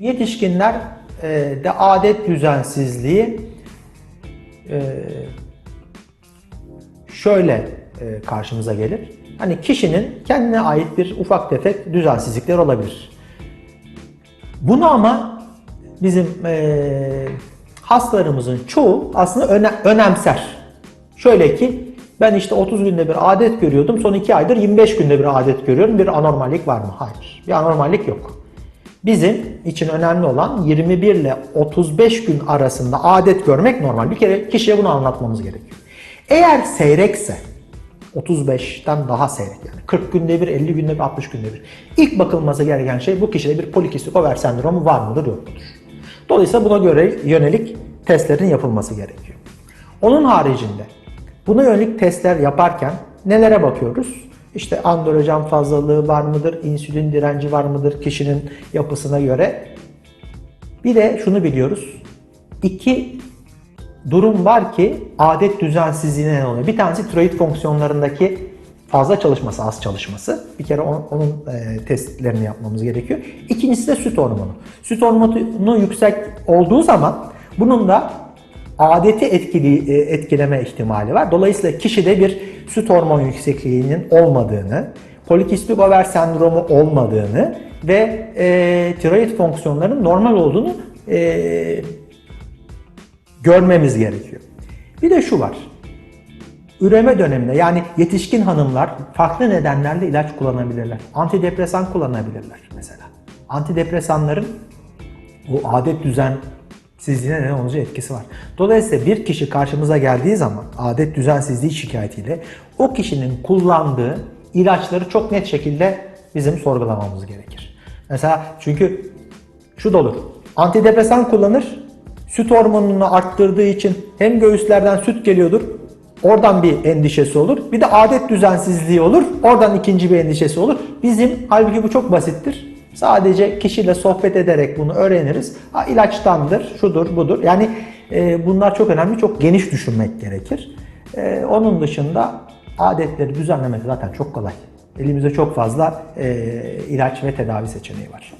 Yetişkinler e, de adet düzensizliği e, şöyle e, karşımıza gelir. Hani kişinin kendine ait bir ufak tefek düzensizlikler olabilir. Bunu ama bizim hastalarımızın çoğu aslında öne- önemser. Şöyle ki ben işte 30 günde bir adet görüyordum. Son 2 aydır 25 günde bir adet görüyorum. Bir anormallik var mı? Hayır. Bir anormallik yok. Bizim için önemli olan 21 ile 35 gün arasında adet görmek normal. Bir kere kişiye bunu anlatmamız gerekiyor. Eğer seyrekse 35'ten daha seyrek yani 40 günde bir, 50 günde bir, 60 günde bir. İlk bakılması gereken şey bu kişide bir polikistik over sendromu var mıdır yok mudur? Dolayısıyla buna göre yönelik testlerin yapılması gerekiyor. Onun haricinde buna yönelik testler yaparken nelere bakıyoruz? İşte androjen fazlalığı var mıdır? insülin direnci var mıdır kişinin yapısına göre? Bir de şunu biliyoruz. İki durum var ki adet düzensizliğine neden oluyor. Bir tanesi tiroid fonksiyonlarındaki fazla çalışması, az çalışması. Bir kere on- onun e, testlerini yapmamız gerekiyor. İkincisi de süt hormonu. Süt hormonu yüksek olduğu zaman bunun da adeti etkili, e, etkileme ihtimali var. Dolayısıyla kişide bir süt hormonu yüksekliğinin olmadığını, polikistik over sendromu olmadığını ve e, tiroid fonksiyonlarının normal olduğunu e, görmemiz gerekiyor. Bir de şu var. Üreme döneminde yani yetişkin hanımlar farklı nedenlerle ilaç kullanabilirler. Antidepresan kullanabilirler mesela. Antidepresanların o adet düzensizliğine neden olucu etkisi var. Dolayısıyla bir kişi karşımıza geldiği zaman adet düzensizliği şikayetiyle o kişinin kullandığı ilaçları çok net şekilde bizim sorgulamamız gerekir. Mesela çünkü şu da olur. Antidepresan kullanır, süt hormonunu arttırdığı için hem göğüslerden süt geliyordur, oradan bir endişesi olur. Bir de adet düzensizliği olur, oradan ikinci bir endişesi olur. Bizim halbuki bu çok basittir. Sadece kişiyle sohbet ederek bunu öğreniriz. Ha, ilaçtandır, şudur, budur. Yani e, bunlar çok önemli, çok geniş düşünmek gerekir. E, onun dışında adetleri düzenlemek zaten çok kolay. Elimizde çok fazla e, ilaç ve tedavi seçeneği var.